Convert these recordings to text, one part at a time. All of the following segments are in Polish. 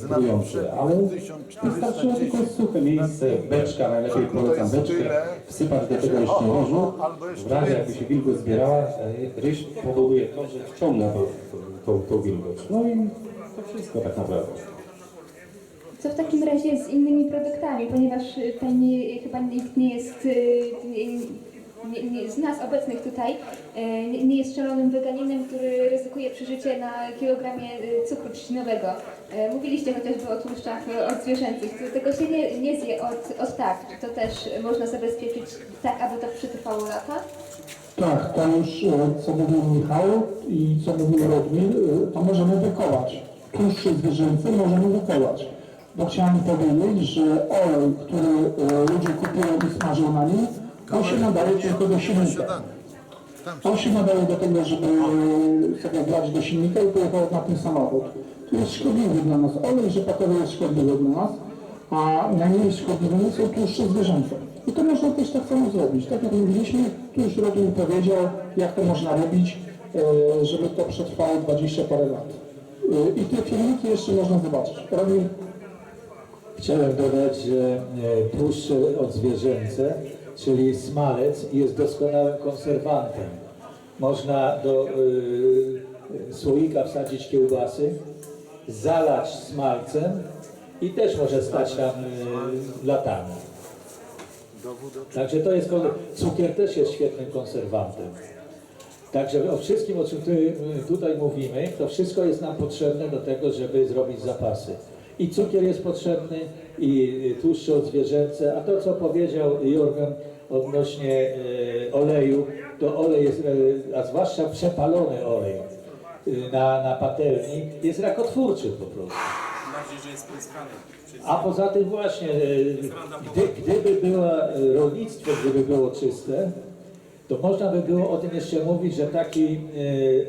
filtrujące, ale wystarczyło tylko suche miejsce, beczka, najlepiej polecam beczkę, wsypać do tego jeszcze ryżu. W razie jakby się wilgoć zbierała, e, ryż powoduje to, że wciąga tą, tą, tą wilgoć. No i to wszystko tak naprawdę. Co w takim razie z innymi produktami, ponieważ y, pewnie chyba nikt nie jest, nie, nie, z nas obecnych tutaj, y, nie, nie jest szalonym weganinem, który ryzykuje przeżycie na kilogramie y, cukru trzcinowego. Y, Mówiliście chociażby o tłuszczach odzwierzęcych. Tego się nie, nie zje od, od tak. Czy to też można zabezpieczyć tak, aby to przetrwało lata? Tak, to już e, co mówił Michał i co mówił Rodwin, e, to możemy wykołać. Tłuszcze zwierzęce możemy wykołać. Bo chciałem powiedzieć, że olej, który e, ludzie kupują i smażą na nim, on się nadaje tylko do silnika. On się nadaje do tego, żeby e, sobie brać do silnika i pojechał na ten samochód. To jest szkodliwy dla nas. Olej rzepakowy jest szkodliwy dla nas, a najmniej szkodliwymi są tłuszcze zwierzęce. I to można też tak samo zrobić. Tak jak mówiliśmy, tu już Rodin powiedział, jak to można robić, e, żeby to przetrwało 20 parę lat. E, I te filmiki jeszcze można zobaczyć. Rodin, Chciałem dodać, że tłuszcze odzwierzęce, czyli smalec, jest doskonałym konserwantem. Można do y, słoika wsadzić kiełbasy, zalać smalcem i też może stać tam y, latami. Także to jest, cukier też jest świetnym konserwantem. Także o wszystkim, o czym tu, tutaj mówimy, to wszystko jest nam potrzebne do tego, żeby zrobić zapasy. I cukier jest potrzebny, i tłuszcze odzwierzęce, a to, co powiedział Jurgen odnośnie e, oleju, to olej jest, e, a zwłaszcza przepalony olej e, na, na patelni, jest rakotwórczy po prostu. Bardziej, że jest pryskany. A poza tym właśnie, gdy, gdyby było rolnictwo, gdyby było czyste, to można by było o tym jeszcze mówić, że taki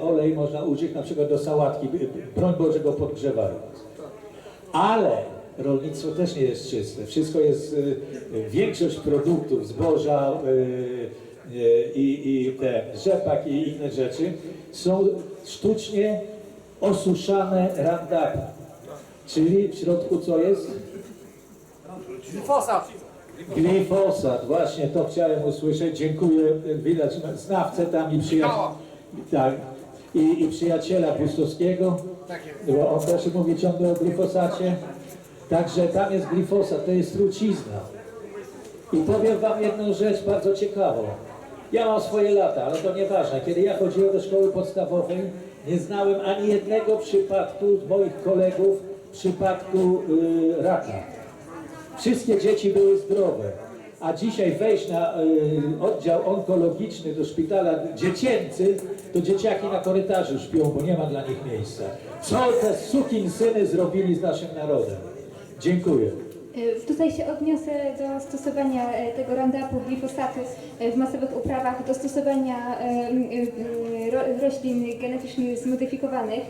olej można użyć na przykład do sałatki, broń Boże go podgrzewając. Ale rolnictwo też nie jest czyste. Wszystko jest, e, większość produktów, zboża e, i, i te rzepak i inne rzeczy są sztucznie osuszane Roundupem. Czyli w środku co jest? Glifosat! Glifosat, właśnie to chciałem usłyszeć. Dziękuję, widać znawcę tam i przyjaciela. Tak. I, I przyjaciela Pustowskiego, bo on też mówi ciągle o glifosacie. Także tam jest glifosat, to jest trucizna. I powiem wam jedną rzecz bardzo ciekawą. Ja mam swoje lata, ale to nieważne. Kiedy ja chodziłem do szkoły podstawowej, nie znałem ani jednego przypadku z moich kolegów przypadku y, raka. Wszystkie dzieci były zdrowe. A dzisiaj wejść na y, oddział onkologiczny do szpitala dziecięcy, to dzieciaki na korytarzu śpią, bo nie ma dla nich miejsca. Co te sukin syny zrobili z naszym narodem? Dziękuję. Y, Tutaj się odniosę do stosowania e, tego Roundupu, glifosatu e, w masowych uprawach, do stosowania e, ro- roślin genetycznie zmodyfikowanych, e,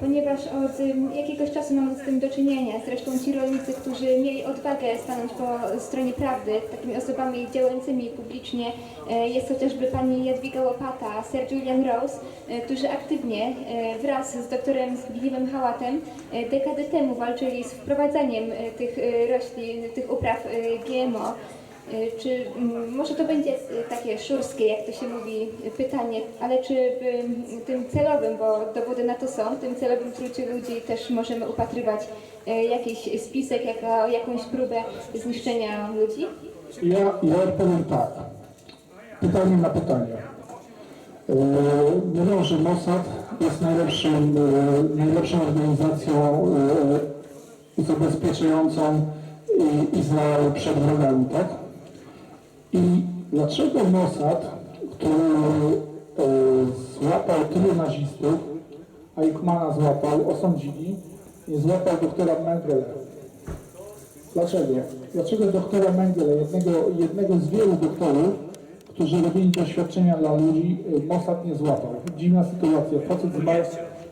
ponieważ od y, jakiegoś czasu mamy z tym do czynienia. Zresztą ci rolnicy, którzy mieli odwagę stanąć po stronie prawdy, takimi osobami działającymi publicznie, e, jest chociażby pani Jadwiga Łopata, Sir Julian Rose, e, którzy aktywnie e, wraz z doktorem Zbigniewem Hałatem e, dekadę temu walczyli z wprowadzaniem e, tych e, roślin, tych upraw e, GMO. E, Czy mm, może to będzie e, takie szurskie, jak to się mówi, pytanie, ale czy w mm, tym celowym, bo dowody na to są, tym celowym truciu ludzi też możemy upatrywać jakiś spisek, jakąś próbę zniszczenia ludzi? ja, ja odpowiem tak. Pytanie na pytanie. Mówią, że Mossad jest najlepszym, najlepszą organizacją zabezpieczającą Izrael przed wrogami, tak? I dlaczego Mossad, który e, złapał tylu nazistów, a Eichmana złapał, osądzili, nie złapał doktora Mengele? Dlaczego? Dlaczego doktora Mengele, jednego, jednego z wielu doktorów, którzy robili doświadczenia dla ludzi, y, Mossad nie złapał? Dziwna sytuacja. Facet zmarł,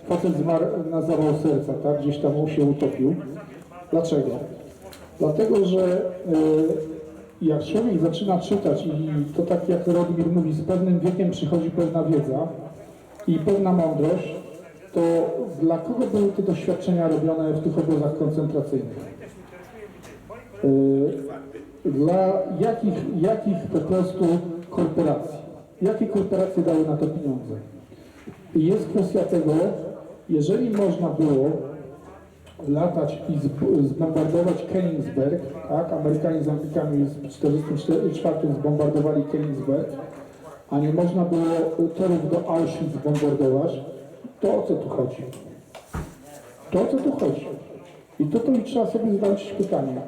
facet zmarł na zawał serca, tak? Gdzieś tam się utopił. Dlaczego? Dlatego, że jak człowiek zaczyna czytać i to tak jak Rodmir mówi, z pewnym wiekiem przychodzi pewna wiedza i pewna mądrość, to dla kogo były te doświadczenia robione w tych obozach koncentracyjnych? Y, Dla jakich, jakich po prostu korporacji? Jakie korporacje dały na to pieniądze? I jest kwestia tego, jeżeli można było latać i zb- zbombardować Königsberg, tak? Amerykanie z Anglikami w 1944 zbombardowali Königsberg, a nie można było torów do Auschwitz zbombardować, to o co tu chodzi? To o co tu chodzi? I i trzeba sobie zadać pytanie.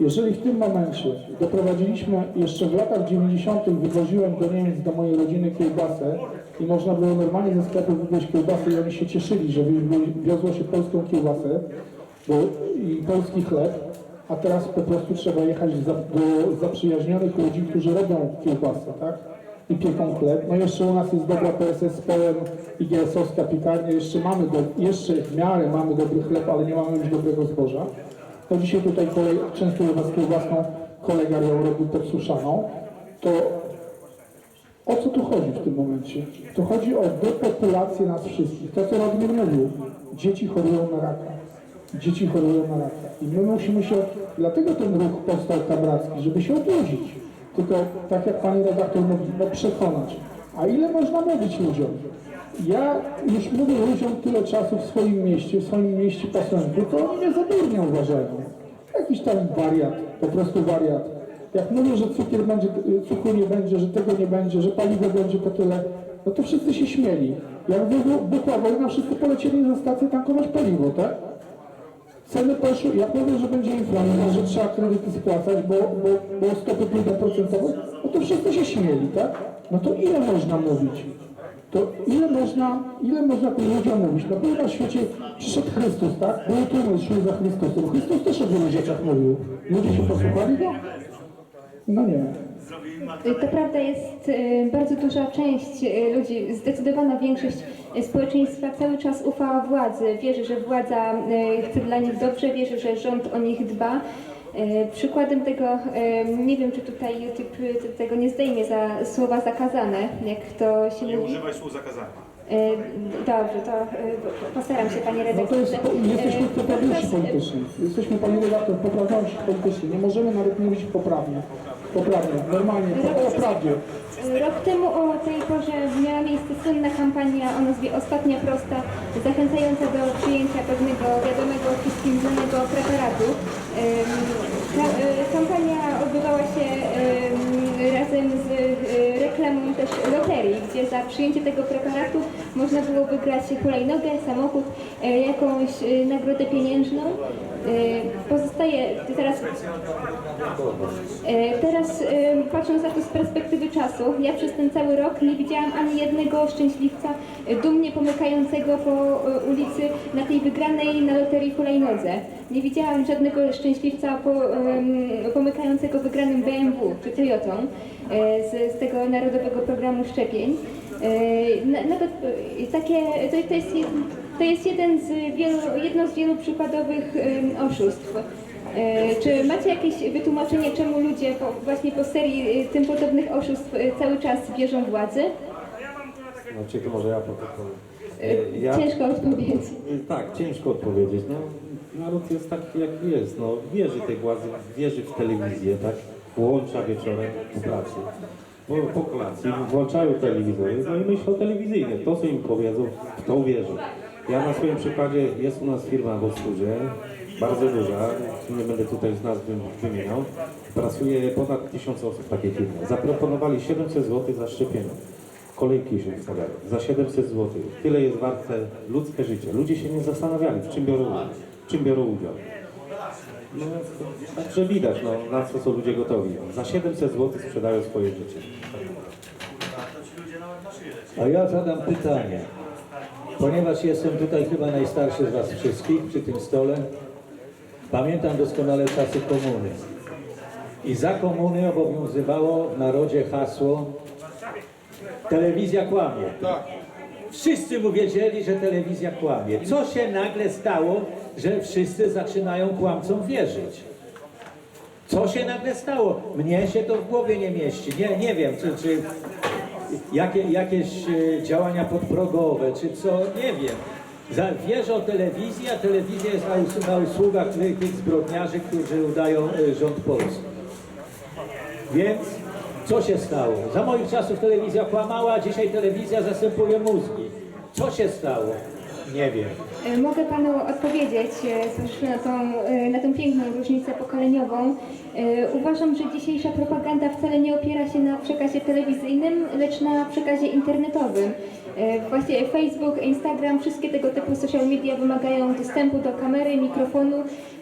Jeżeli w tym momencie doprowadziliśmy, jeszcze w latach 90. wywoziłem do Niemiec do mojej rodziny kiełbasę i można było normalnie ze sklepu wywieźć kiełbasę i oni się cieszyli, że wi- wiozło się polską kiełbasę i polski chleb, a teraz po prostu trzeba jechać do zaprzyjaźnionych ludzi, którzy robią kiełbasę, tak? I pieką chleb. No jeszcze u nas jest dobra PSS z Połem i GS-owska piekarnia. Jeszcze mamy, do, jeszcze w miarę mamy dobry chleb, ale nie mamy już dobrego zboża. To dzisiaj tutaj kolej, często u was kiełbasną kolega ją robił podsuszaną. To o co tu chodzi w tym momencie? To chodzi o depopulację nas wszystkich. To, co Radny mówił. Dzieci chorują na raka. Dzieci chorują na raka. I my musimy się, dlatego ten ruch powstał kabracki, żeby się odrodzić. Tylko, tak jak pani redaktor mówi, no przekonać. A ile można mówić ludziom? Ja już mówię ludziom tyle czasu w swoim mieście, w swoim mieście pasągu, to oni mnie za uważają. Jakiś tam wariat, po prostu wariat. Jak mówię, że cukier będzie, cukru nie będzie, że tego nie będzie, że paliwo będzie po tyle, no to wszyscy się śmieli. Jak wybuch- wybuchła wojna, wszyscy polecieli na stację tankować paliwo, tak? Ceny poszły, ja powiem, że będzie inflacja, że trzeba kredyty spłacać, bo, bo, bo stopy pójdą procentowe, no to wszyscy się śmieli, tak? No to ile można mówić? To ile można, ile można tym ludziom mówić? No był na świecie, przyszedł Chrystus, tak? Były tłumy szły za Chrystusem. Chrystus też o wielu rzeczach mówił. Ludzie się posłuchali go? No nie. To prawda jest e, bardzo duża część e, ludzi, zdecydowana większość społeczeństwa cały czas ufa władzy, wierzy, że władza e, chce dla nich dobrze, wierzy, że rząd o nich dba. E, Przykładem tego, e, nie wiem czy tutaj YouTube te- tego nie zdejmie za słowa zakazane, jak to się Nie mówi. używaj słów zakazanych. E, Dobrze, to postaram się Panie No to redaktorze. jest, jesteśmy e, politycznie. Jesteśmy, panie redaktor, poprawniejsi politycznie. Nie możemy nawet mówić poprawnie. Poprawnie, normalnie, po, o prawdzie. Rok temu o tej porze miała miejsce słynna kampania o nazwie Ostatnia Prosta, zachęcająca do przyjęcia pewnego wiadomego wszystkim znanego preparatu. Y, Kampania odbywała się razem z y, reklamą też loterii, gdzie za przyjęcie tego preparatu można było wygrać hulajnogę, samochód, y, jakąś y, nagrodę pieniężną. Y, Pozostaje teraz E, Teraz e, patrząc na to z perspektywy czasu, ja przez ten cały rok nie widziałam ani jednego szczęśliwca e, dumnie pomykającego po e, ulicy na tej wygranej na loterii hulajnodze. Nie widziałam żadnego szczęśliwca po, pomykającego wygranym BMW czy Toyotą e, z, z tego narodowego programu szczepień. E, na- Nawet e, takie, to, to, jest, to jest jeden z wielu, jedno z wielu przykładowych oszustw. E, Czy macie jakieś wytłumaczenie, czemu ludzie po, właśnie po serii e, tym podobnych oszustw cały czas bierzą władzę? Znaczy, to może ja powiem. Ja, Ciężko odpowiedzieć. tak, ciężko odpowiedzieć. No, naród jest taki, jaki jest. No, wierzy tej władzy, wierzy w telewizję, tak? Włącza wieczorem po pracy. Po, kolacji włączają telewizory, no i myślą telewizyjnie. To, co im powiedzą, w to wierzą. Ja na swoim przykładzie, jest u nas firma w Ostrudzie, bardzo duża, nie będę tutaj z nazw wymieniał. Pracuje ponad tysiąc osób w takiej firmie. Zaproponowali 700 zł za szczepienie. Kolejki się ustawiały za 700 zł. Tyle jest warte ludzkie życie. Ludzie się nie zastanawiali, w czym biorą. W czym biorą udział. No, także widać, no, na co są ludzie gotowi. Za 700 zł sprzedają swoje życie. A ja zadam pytanie. Ponieważ jestem tutaj chyba najstarszy z Was wszystkich przy tym stole, pamiętam doskonale czasy komuny. I za komuny obowiązywało w narodzie hasło telewizja kłamie. Wszyscy mu wiedzieli, że telewizja kłamie. Co się nagle stało, że wszyscy zaczynają kłamcom wierzyć? Co się nagle stało? Mnie się to w głowie nie mieści. Nie, nie wiem, czy, czy jakie, jakieś e, działania podprogowe, czy co, nie wiem. Wierzą telewizji, a telewizja jest na, us- na usługach tych, tych zbrodniarzy, którzy udają y, rząd polski. Więc co się stało? Za moich czasów telewizja kłamała, a dzisiaj telewizja zastępuje mózgi. Co się stało? Nie wiem. E, Mogę Panu odpowiedzieć, e, na tą, e, na tą piękną różnicę pokoleniową. E, Uważam, że dzisiejsza propaganda wcale nie opiera się na przekazie telewizyjnym, lecz na przekazie internetowym. E, Właśnie Facebook, Instagram, wszystkie tego typu social media wymagają dostępu do kamery, mikrofonu.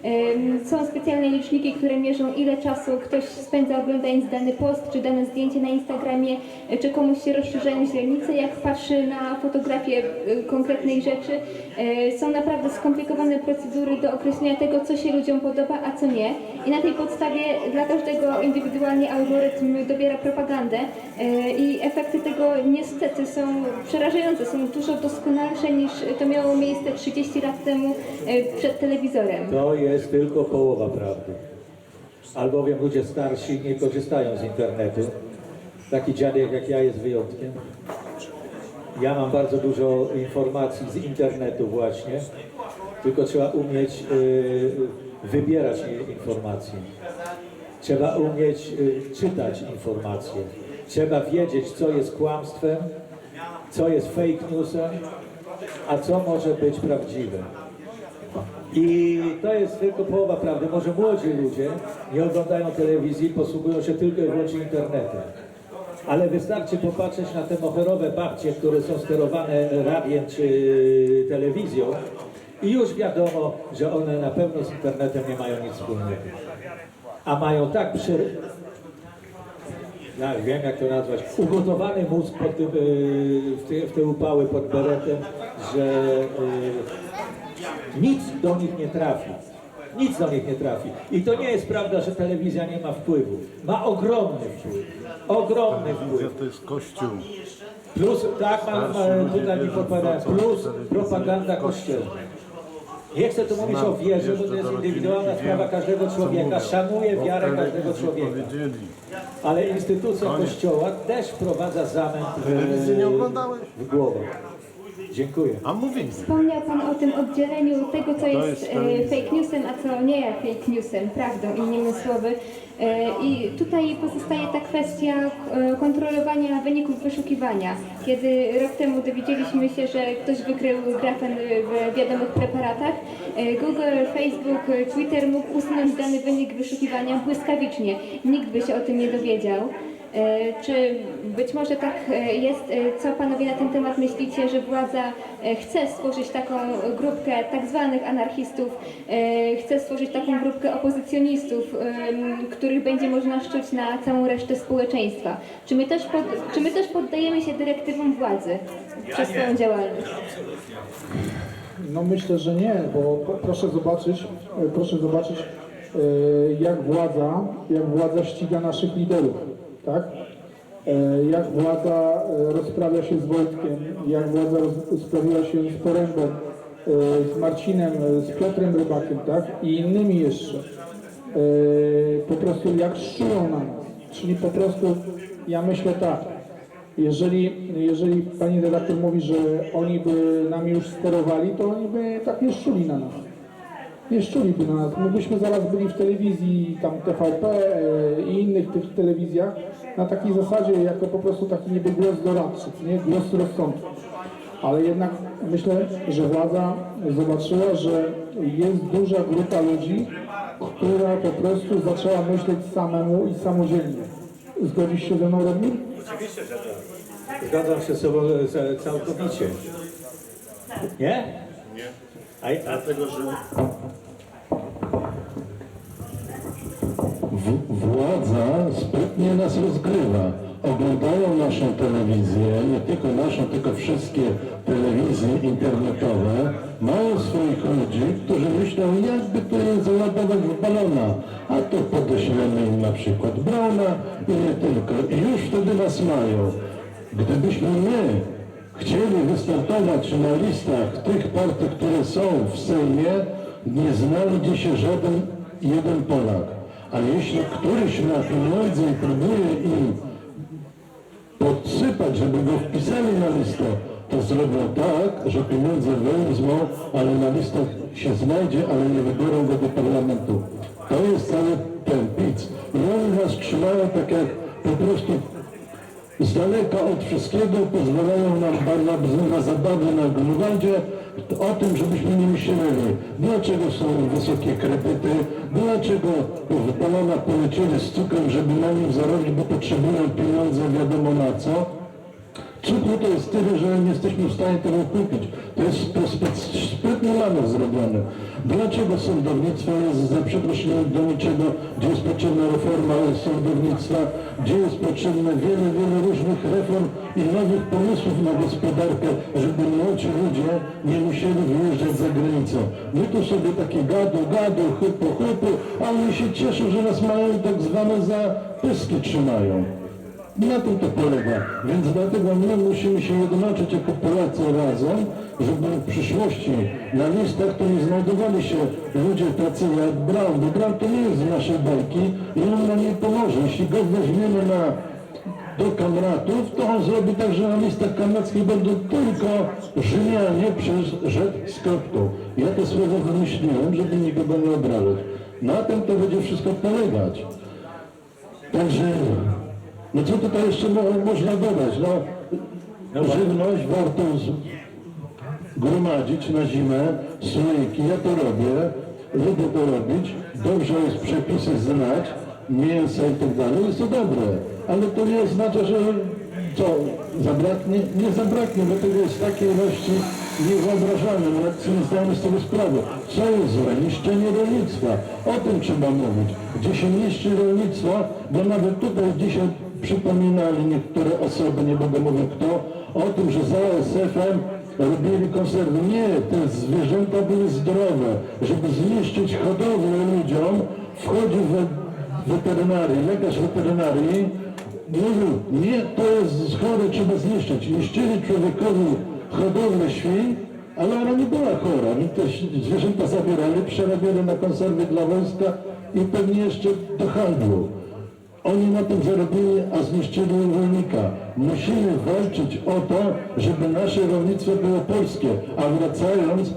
Em, Są specjalne liczniki, które mierzą ile czasu ktoś spędza oglądając dany post czy dane zdjęcie na Instagramie, e, czy komuś się rozszerzają źrenice, jak patrzy na fotografię e, konkretnej rzeczy. E, Są naprawdę skomplikowane procedury do określenia tego, co się ludziom podoba, a co nie. I na tej podstawie dla każdego indywidualnie algorytm dobiera propagandę e, i efekty tego niestety są przerażające, są dużo doskonalsze niż to miało miejsce 30 lat temu e, przed telewizorem. To jest tylko połowa prawdy. Albowiem ludzie starsi nie korzystają z internetu. Taki dziadek jak ja jest wyjątkiem. Ja mam bardzo dużo informacji z internetu właśnie, tylko trzeba umieć y, wybierać informacje. Trzeba umieć y, czytać informacje. Trzeba wiedzieć, co jest kłamstwem, co jest fake newsem, a co może być prawdziwe. I to jest tylko połowa prawdy. Może młodzi ludzie nie oglądają telewizji, posługują się tylko i wyłącznie internetem. Ale wystarczy popatrzeć na te moherowe babcie, które są sterowane radiem czy telewizją i już wiadomo, że one na pewno z internetem nie mają nic wspólnego. A mają tak przy... Ja wiem jak to nazwać. Ugotowany mózg pod tym, yy, w, te, w te upały pod beretem, że yy, nic do nich nie trafi. Nic do nich nie trafi. I to nie jest prawda, że telewizja nie ma wpływu. Ma ogromny wpływ. Ogromny wpływ. To jest kościół. Plus, tak, mam, mam, tutaj mi podpowiadają, plus propaganda kościelna. Nie chcę tu mówić o wierze, bo to jest indywidualna sprawa każdego człowieka. Szanuję wiarę każdego człowieka. Ale instytucja kościoła też wprowadza zamęt w, w głowę. Dziękuję. A mówili. Wspomniał Pan o tym oddzieleniu tego, co jest, jest e, telewizja. fake newsem, a co nie fake newsem, prawdą, innymi słowy. E, I tutaj pozostaje ta kwestia e, kontrolowania wyników wyszukiwania. Kiedy rok temu dowiedzieliśmy się, że ktoś wykrył grafen w wiadomych preparatach, e, Google, Facebook, Twitter mógł usunąć dany wynik wyszukiwania błyskawicznie. Nikt by się o tym nie dowiedział. E, Czy być może tak e, jest, e, co panowie na ten temat myślicie, że władza chce stworzyć taką grupkę tak zwanych anarchistów, chce stworzyć taką grupkę opozycjonistów, których będzie można szczuć na całą resztę społeczeństwa? Czy my też, pod, czy my też poddajemy się dyrektywom władzy przez swoją działalność? No myślę, że nie, bo proszę zobaczyć, proszę zobaczyć jak władza, jak władza ściga naszych liderów, tak? E, Jak władza e, rozprawia się z Wojtkiem, jak władza roz- rozprawiła się z Porębem, e, z Marcinem, z Piotrem Rybakiem, tak? I innymi jeszcze. Po prostu jak szczują na nas. Czyli po prostu ja myślę tak, jeżeli, jeżeli pani redaktor mówi, że oni by nami już sterowali, to oni by tak nie szczuli na nas. Nie szczuliby na nas. My byśmy zaraz byli w telewizji, tam TVP e, i innych tych telewizjach na takiej zasadzie, jako po prostu taki niby głos doradczy, nie? głos rozsądku. Ale jednak myślę, że władza zobaczyła, że jest duża grupa ludzi, która po prostu zaczęła myśleć samemu i samodzielnie. Zgodzisz się ze mną, Rodney? Oczywiście, że tak. Zgadzam się z sobą całkowicie. Nie? Nie. A, a Dlatego, że W- Władza sprytnie nas rozgrywa. Oglądają naszą telewizję, nie tylko naszą, tylko wszystkie telewizje internetowe. Mają swoich ludzi, którzy myślą, jakby to je załadować w balona. A to podeślemy im na przykład Brauna i nie tylko. I już wtedy nas mają. Gdybyśmy my chcieli wystartować na listach tych partii, które są w Sejmie, nie znajdzie się żaden jeden Polak. A jeśli któryś ma pieniądze próbuje im podsypać, żeby go wpisali na listę, to zrobią tak, że pieniądze wezmą, ale na listach się znajdzie, ale nie wybiorą go do parlamentu. To jest cały ten PiC. I oni nas trzymają tak jak po prostu z daleka od wszystkiego pozwalają nam na, na, na na Grunwaldzie o tym, żebyśmy nie myśleli, dlaczego są wysokie kredyty, dlaczego w balona polecieli z cukrem, żeby na nim zarobić, bo potrzebują pieniądze wiadomo na co. Cukru to jest tyle, że nie jesteśmy w stanie tego kupić. To jest sprytnie mamy zrobione. Dlaczego sądownictwo jest za przeproszeniem do niczego, gdzie jest potrzebna reforma sądownictwa, gdzie jest potrzebne wiele, wiele różnych reform i nowych pomysłów na gospodarkę, żeby młodzi ludzie nie musieli wyjeżdżać za granicę. My tu sobie takie gadu, gadu, chupu, a oni się cieszą, że nas mają tak zwane za pyski trzymają. Na tym to polega. Więc dlatego my musimy się jednoczyć jako Polacy razem, żeby w przyszłości na listach to nie znajdowali się ludzie tacy jak Brown, bo Brown to nie jest z naszej bajki i on nam nie pomoże. Jeśli go weźmiemy na, do kamratów, to on zrobi tak, że na listach kamrackich będą tylko Rzymianie przez rzecz z kropką. Ja to słowo wymyśliłem, żeby nikogo nie obrażać. Na tym to będzie wszystko polegać. Także, no co tutaj jeszcze mo można dodać? No, żywność warto gromadzić na zimę, słoiki, ja to robię, lubię to robić, dobrze jest przepisy znać, mięsa i tak dalej, jest to dobre, ale to nie oznacza, że co, zabraknie? Nie zabraknie, bo tego jest w takiej ilości niewyobrażalne, nawet sobie nie zdajemy z tego sprawy. Co jest złe? Niszczenie rolnictwa. O tym trzeba mówić. Gdzie się niszczy rolnictwo, bo nawet tutaj dzisiaj przypominali niektóre osoby, nie będę mówił kto, o tym, że za ASF-em robili konserwy. Nie, te zwierzęta były zdrowe. Żeby zniszczyć hodowlę ludziom, wchodził we, weterynarii, lekarz weterynarii, mówił, nie, to jest chore, trzeba zniszczyć. Niszczyli człowiekowi hodowlę świń, ale ona nie była chora. Oni te zwierzęta zabierali, przerabiali na konserwy dla wojska i pewnie jeszcze do handlu. Oni na tym zarobili, a zniszczyli rolnika. Musimy walczyć o to, żeby nasze rolnictwo było polskie. A wracając e,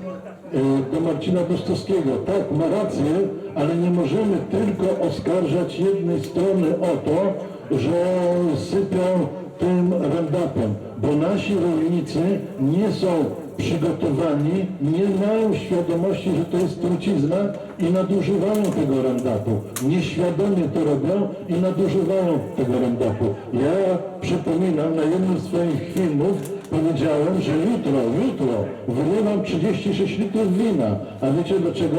do Marcina Dostowskiego, tak, ma rację, ale nie możemy tylko oskarżać jednej strony o to, że sypią tym randapem, bo nasi rolnicy nie są przygotowani, nie mają świadomości, że to jest trucizna i nadużywają tego randapu. Nieświadomie to robią i nadużywają tego randapu. Ja przypominam, na jednym z swoich filmów powiedziałem, że jutro, jutro wylewam 36 litrów wina. A wiecie dlaczego?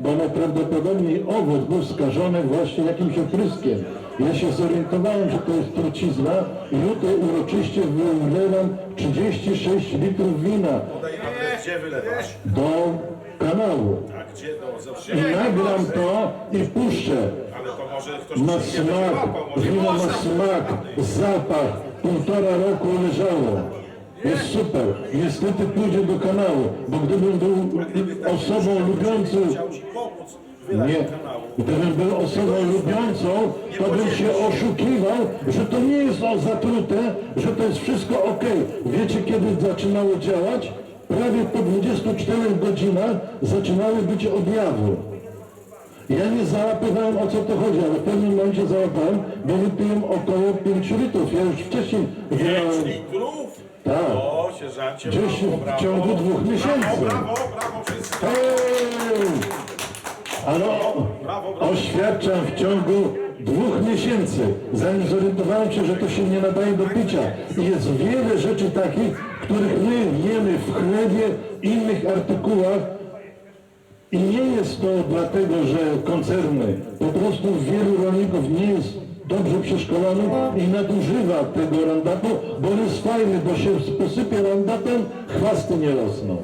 Bo najprawdopodobniej owoc był skażony właśnie jakimś opryskiem. Ja się zorientowałem, że to jest trucizna i jutro uroczyście wylewam 36 litrów wina gdzie wylewasz? do kanału. Gdzie? No, zawsze. I nagram to i puszczę. Ale to może ktoś Ma będzie smak, łapał, może wino ma smak, zapach. Półtora roku leżało. Jest super. Niestety pójdzie do kanału, bo gdybym był osobą lubiącą Chciał ci pomóc wylać Nie. do kanału. Gdybym był osobą lubiącą, to bym się oszukiwał, że to nie jest o zatrute, że to jest wszystko ok. Wiecie kiedy zaczynało działać? Prawie po 24 godzinach zaczynały być objawy. Ja nie załapywałem o co to chodzi, ale w pewnym momencie załapałem, bo wypiłem około 5 litrów. Ja już wcześniej Pięć grałem. litrów? Tak. O, sierżancie, Gdzieś brawo, w brawo. ciągu dwóch miesięcy. Brawo, brawo, brawo wszyscy. Ale oświadczam w ciągu dwóch miesięcy, zanim zorientowałem się, że to się nie nadaje do picia. I jest wiele rzeczy takich, których my jemy w chlebie, innych artykułach, i nie jest to dlatego, że koncerny, po prostu wielu rolników nie jest dobrze przeszkolonych i nadużywa tego randapu, bo jest fajny, bo się posypie randapem, chwasty nie rosną.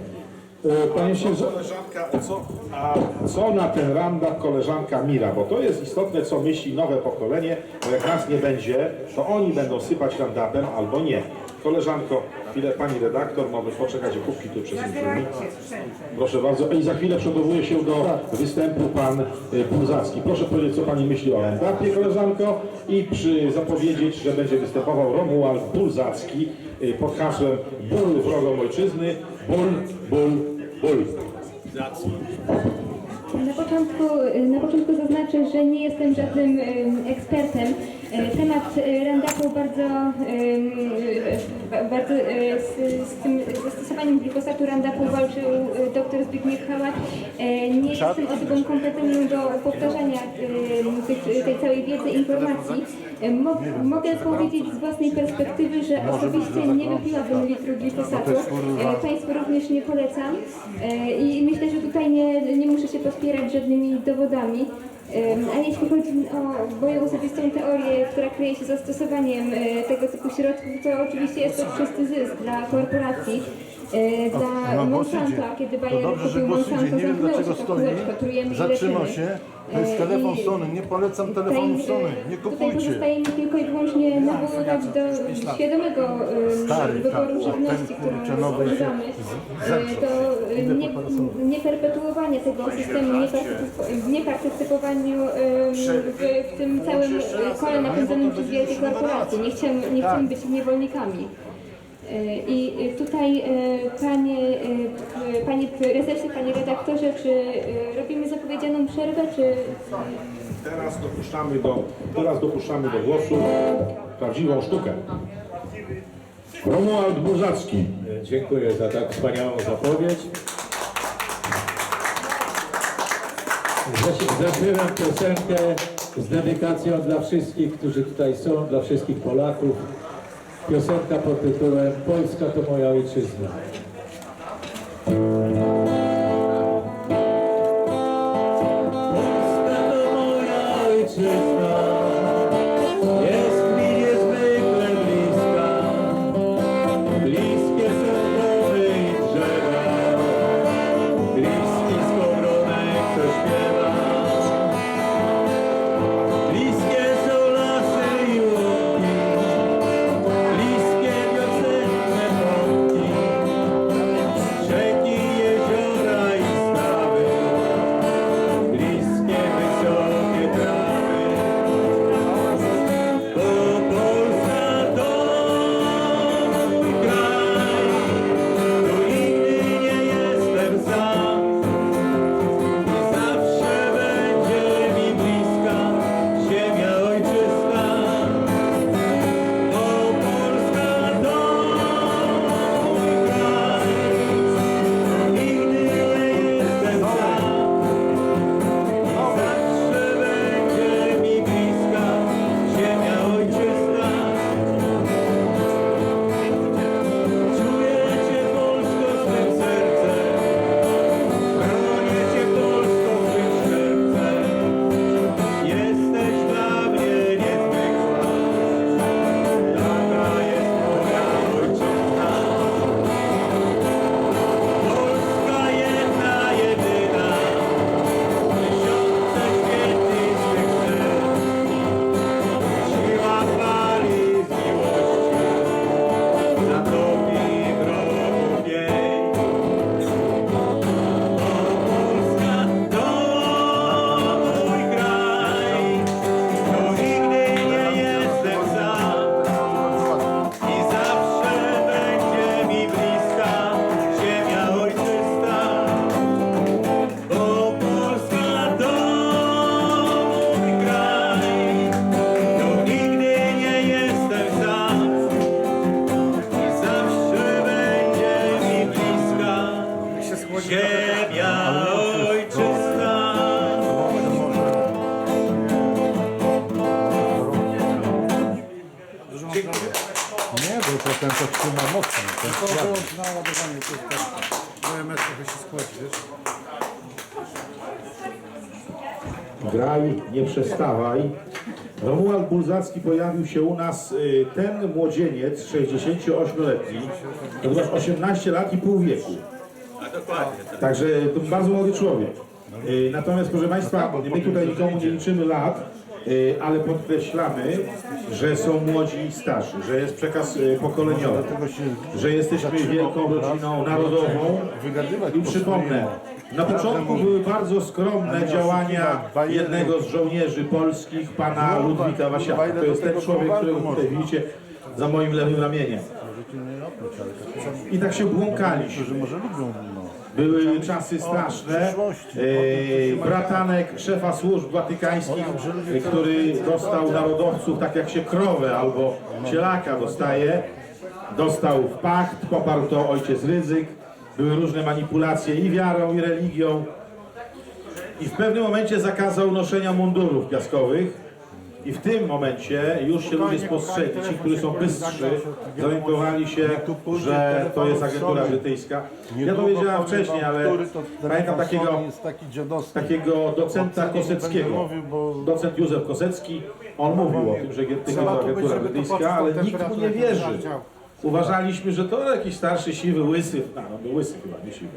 Panie sierżancie, Koleżanka, co? a co na ten randap koleżanka Mira? Bo to jest istotne, co myśli nowe pokolenie, bo jak nas nie będzie, to oni będą sypać randapem albo nie. Koleżanko, chwilę pani redaktor, mamy poczekać, kupki tu przesyłczymy. Proszę bardzo. I za chwilę przygotowuje się do występu pan y. Proszę powiedzieć, co pani myśli o Endapie, koleżanko, i przy zapowiedzieć, że będzie występował Romuald Pulzacki y, pod hasłem Ból wrogom ojczyzny, ból, ból, ból. Na początku, na początku zaznaczę, że nie jestem żadnym em, ekspertem. E, Temat e, randapu bardzo, ba- bardzo e, z, z tym zastosowaniem glifosatu randapu walczył e, dr Zbigniew Hałat. E, Nie jestem osobą kompetentną do powtarzania tych, tej całej wiedzy, informacji. E, Mo, mogę powiedzieć z własnej perspektywy, że osobiście nie wypiłabym litru glifosatu. E, Państwu również nie polecam. E, I myślę, że tutaj nie, nie muszę się podpierać żadnymi dowodami. A jeśli chodzi o moją osobistą teorię, która kryje się zastosowaniem e, tego typu środków, to oczywiście jest to czysty zysk dla korporacji. e, Dla Monsanto, kiedy To Bayer kupił. Monsanto, zamknęło się ta stoi. kółeczka, trujemy i Zatrzyma leczymy. się. To jest E, telefon Sony. Nie polecam telefonu Sony. Nie Tutaj kupujcie. pozostaje mi tylko i wyłącznie nawoływać do świadomego e, Stary, wyboru tak, żywności, ten, którą kurczę, nowy się spożywamy. z- E. To e, Idę po nie, nie perpetuowanie tego systemu, nie, partycyp- nie partycypowaniu w, w tym całym e, kole napędzonym przez wielkie korporacje. Nie chcemy, nie Tak. chcemy być niewolnikami. E, I e, tutaj, e, panie, panie prezesie, panie redaktorze, czy robimy zapowiedzianą przerwę, czy Teraz dopuszczamy do, teraz dopuszczamy do głosu prawdziwą sztukę. Romuald Burzacki. Dziękuję za tak wspaniałą zapowiedź. Zaś- Zaśpiewam piosenkę z dedykacją dla wszystkich, którzy tutaj są, dla wszystkich Polaków. Piosenka pod tytułem Polska to moja ojczyzna. Na ładowanie. To jest tak. Moje metry się składzi, wiesz? Graj, nie przestawaj. Romuald Bulzacki pojawił się u nas, y, ten młodzieniec, 68-letni, to masz 18 lat i pół wieku. Także to bardzo młody człowiek. Y, Natomiast proszę Państwa, my tutaj nikomu nie liczymy lat, ale podkreślamy, że są młodzi i starsi, że jest przekaz y, pokoleniowy, że jesteśmy wielką rodziną narodową i przypomnę, na początku były bardzo skromne działania jednego z żołnierzy polskich, pana Ludwika Wasiaka. To jest ten człowiek, którego tutaj widzicie za moim lewym ramieniem. I tak się błąkaliśmy. Były czasy straszne. E, bratanek szefa służb watykańskich, e, który dostał narodowców tak jak się krowę albo cielaka dostaje, dostał w pacht, poparł to ojciec Ryzyk. Były różne manipulacje i wiarą, i religią. I w pewnym momencie zakazał noszenia mundurów piaskowych. I w tym momencie już się ludzie spostrzegli, ci, którzy są bystrzy, zorientowali się, że to jest agentura brytyjska. Ja to wiedziałem wcześniej, ale pamiętam takiego, takiego docenta Koseckiego, docent Józef Kosecki, on mówił o tym, że to agentura brytyjska, ale nikt mu nie wierzy. Uważaliśmy, że to jakiś starszy, siwy, łysy, no, no był łysy chyba, nie siwy.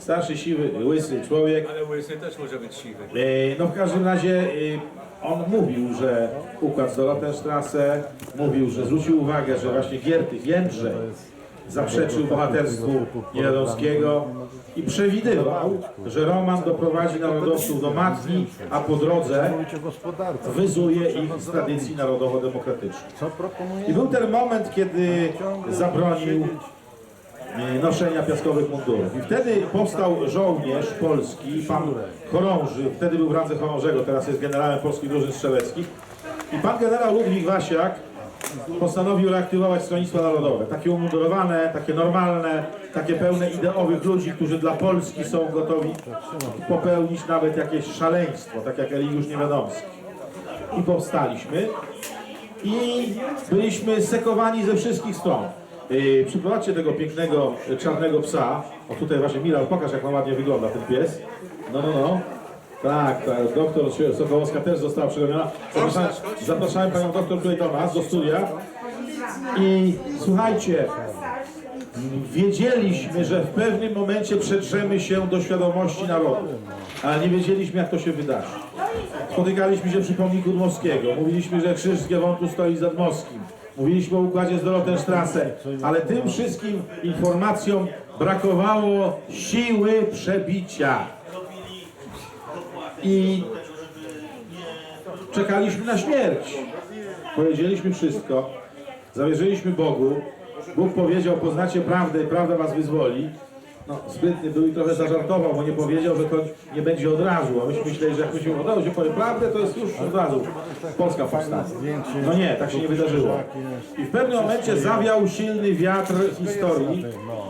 Starszy, siwy, łysy człowiek, Ale łysy też może być siwy. E, No w każdym razie e, on mówił, że układ z Dorotenstrasse, mówił, że zwrócił uwagę, że właśnie Giertych, Jędrzej zaprzeczył bohaterstwu Niewiadomskiego i przewidywał, że Roman doprowadzi narodowców do matni, a po drodze wyzuje ich z tradycji narodowo-demokratycznej. I był ten moment, kiedy zabronił noszenia piaskowych mundurów. I wtedy powstał żołnierz polski, pan Chorąży, wtedy był w randze Chorążego, teraz jest generałem polskich drużyn strzeleckich. I pan generał Ludwik Wasiak postanowił reaktywować stronnictwo narodowe. Takie umundurowane, takie normalne, takie pełne ideowych ludzi, którzy dla Polski są gotowi popełnić nawet jakieś szaleństwo, tak jak Eligiusz Niewiadomski. I powstaliśmy i byliśmy sekowani ze wszystkich stron. Yy, przyprowadźcie tego pięknego y, czarnego psa. O tutaj właśnie Miral, pokaż jak ma ładnie wygląda ten pies. No, no, no. Tak, tak. Doktor Sokołowska też została przygoniona. Zapraszałem, zapraszałem panią doktor tutaj do nas, do studia. I słuchajcie, wiedzieliśmy, że w pewnym momencie przedrzemy się do świadomości narodu, ale nie wiedzieliśmy jak to się wydarzy. Spotykaliśmy się przy pomniku Dmowskiego, mówiliśmy, że krzyż z Giewontu stoi za Dmowskim, mówiliśmy o układzie z Dorotenstrasse, ale tym wszystkim informacjom brakowało siły przebicia. I czekaliśmy na śmierć. Powiedzieliśmy wszystko, zawierzyliśmy Bogu. Bóg powiedział, poznacie prawdę i prawda was wyzwoli. No, sprytny był i trochę zażartował, bo nie powiedział, że to nie będzie od razu. A myśmy myśleli, że jak myśmy od razu się powie prawdę, to jest już od razu Polska powstanie. No nie, tak się nie wydarzyło. I w pewnym momencie zawiał silny wiatr historii.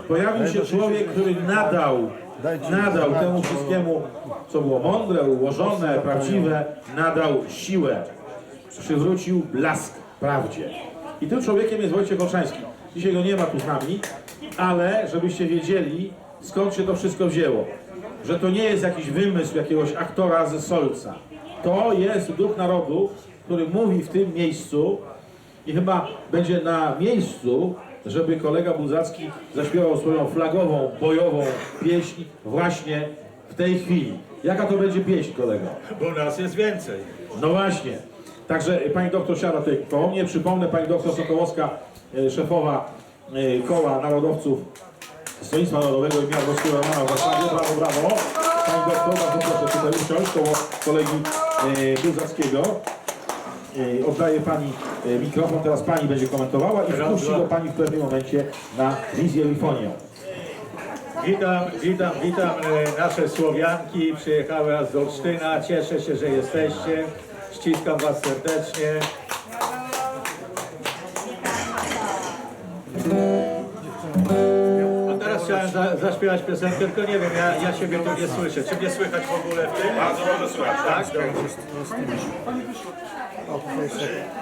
Pojawił się człowiek, który nadał, nadał temu wszystkiemu, co było mądre, ułożone, prawdziwe, nadał siłę. Przywrócił blask prawdzie. I tym człowiekiem jest Wojciech Olszański. Dzisiaj go nie ma tu z nami, ale żebyście wiedzieli, skąd się to wszystko wzięło. Że to nie jest jakiś wymysł jakiegoś aktora ze Solca. To jest duch narodu, który mówi w tym miejscu i chyba będzie na miejscu, żeby kolega Budzacki zaśpiewał swoją flagową, bojową pieśń właśnie w tej chwili. Jaka to będzie pieśń, kolego? Bo nas jest więcej. No właśnie. Także pani doktor siada tutaj koło mnie. Przypomnę, pani doktor Sokołowska, e, szefowa e, koła narodowców Stronnictwa Narodowego imienia Polskiego Romana w Warszawie. Brawo, brawo. Pani doktor, bardzo proszę tutaj usiąść koło kolegi e, Budzackiego. E, Oddaję pani e, mikrofon, teraz pani będzie komentowała i wpuści go pani w pewnym momencie na wizję Lifonię. Witam, witam, witam e, nasze Słowianki. Przyjechały aż z Olsztyna. Cieszę się, że jesteście. Ściskam Was serdecznie. Chciałem za, zaśpiewać piosenkę, tylko nie wiem, ja, ja siebie tu nie słyszę. Czy mnie słychać w ogóle w tym? Bardzo dobrze słychać. Tak?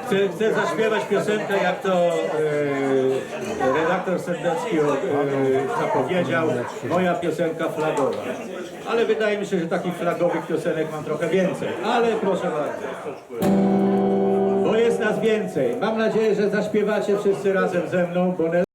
Chcę, chcę zaśpiewać piosenkę, jak to e, redaktor Sendecki e, zapowiedział, moja piosenka flagowa. Ale wydaje mi się, że takich flagowych piosenek mam trochę więcej. Ale proszę bardzo. Bo jest nas więcej. Mam nadzieję, że zaśpiewacie wszyscy razem ze mną, bo